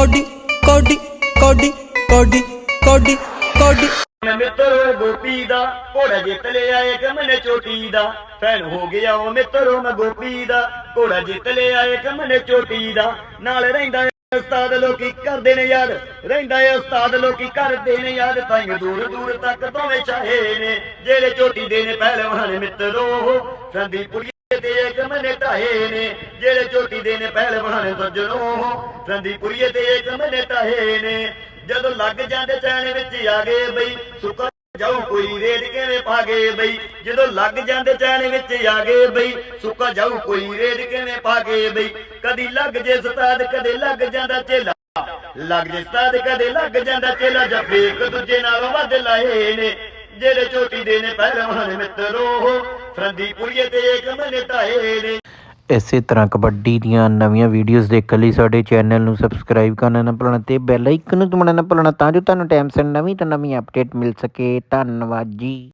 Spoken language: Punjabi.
ਕੋਡੀ ਕੋਡੀ ਕੋਡੀ ਕੋਡੀ ਕੋਡੀ ਕੋਡੀ। ਮੈਂ ਮਿੱਤਰੋ ਗੋਪੀ ਦਾ, ਘੋੜਾ ਜਿੱਤ ਲਿਆ ਏ ਕਮਨੇ ਚੋਟੀ ਦਾ। ਫੈਨ ਹੋ ਗਿਆ ਉਹ ਮਿੱਤਰੋ ਮੈਂ ਗੋਪੀ ਦਾ। ਘੋੜਾ ਜਿੱਤ ਲਿਆ ਏ ਕਮਨੇ ਚੋਟੀ ਦਾ। ਨਾਲ ਰਹਿੰਦਾ ਉਸਤਾਦ, ਲੋਕੀ ਕਰਦੇ ਨੇ ਯਾਰ ਰਹਿੰਦਾ ਏ ਉਸਤਾਦ, ਲੋਕੀ ਕਰਦੇ ਨੇ ਯਾਰ ਤਾਂ ਦੂਰ ਦੂਰ ਤੱਕ ਦੋਵੇਂ ਚਾਹੇ ਨੇ। ਜਿਹੜੇ ਚੋਟੀ ਦੇ ਨੇ ਪਹਿਲਵਾਨ ਮਿੱਤਰੋ ਸੰਦੀਪੁਰੀ ਤੇ ਇੱਕ ਮਨੇ ਢਾਏ ਨੇ, ਜਿਹੜੇ ਚੋਟੀ ਦੇ ਨੇ ਪਹਿਲਵਾਨ ਸੱਜਣੋ। ਸੰਦੀਪੁਰੀਏ ਤੇ ਇੱਕ ਮਨੇ ਢਾਏ ਨੇ। ਜਦੋਂ ਲੱਗ ਜਾਂਦੇ ਚੈਨ ਵਿੱਚ ਆ ਗਏ ਬਈ, ਸੁੱਕਾ ਜਾਊ ਕੋਈ ਰੇਡ ਕਿਵੇਂ ਪਾਗੇ ਬਈ? ਜਦੋਂ ਲੱਗ ਜਾਂਦੇ ਚੈਨ ਵਿੱਚ ਆ ਗਏ ਬਈ, ਸੁੱਕਾ ਜਾਊ ਕੋਈ ਰੇਡ ਕਿਵੇਂ ਪਾ ਬਈ? ਕਦੀ ਲੱਗ ਜੇ ਸਤਾਦ ਕਦੇ ਲੱਗ ਜਾਂਦਾ ਚੇਲਾ। ਲੱਗ ਜੇ ਸਤਾਦ ਕਦੇ ਲੱਗ ਜਾਂਦਾ ਚੇਲਾ ਜੱਫੇ ਇੱਕ ਦੂਜੇ ਨਾਲੋਂ ਵੱਧ ਲਾਏ ਨੇ। ਜਿਹੜੇ ਚੋਟੀ ਦੇ ਨੇ ਪਹਿਲਵਾਨ ਮਿੱਤਰੋ ਫਰੰਦੀਪੁਰੀਏ ਤੇ ਇੱਕ ਮਨੇ ਨੇ। ਇਸੇ ਤਰ੍ਹਾਂ ਕਬੱਡੀ ਦੀਆਂ ਨਵੀਆਂ ਵੀਡੀਓਜ਼ ਦੇਖਣ ਲਈ ਸਾਡੇ ਚੈਨਲ ਨੂੰ ਸਬਸਕ੍ਰਾਈਬ ਕਰਨਾ ਨਾ ਭੁੱਲਣਾ ਤੇ ਬੈਲ ਆਈਕਨ ਨੂੰ ਦਬਾਉਣਾ ਨਾ ਭੁੱਲਣਾ ਤਾਂ ਜੋ ਤੁਹਾਨੂੰ ਟਾਈਮ ਸਿਰ ਨਵੀਂ ਤੋਂ ਨਵੀਂ ਅਪਡੇਟ ਮਿਲ ਸਕੇ। ਧੰਨਵਾਦ ਜੀ।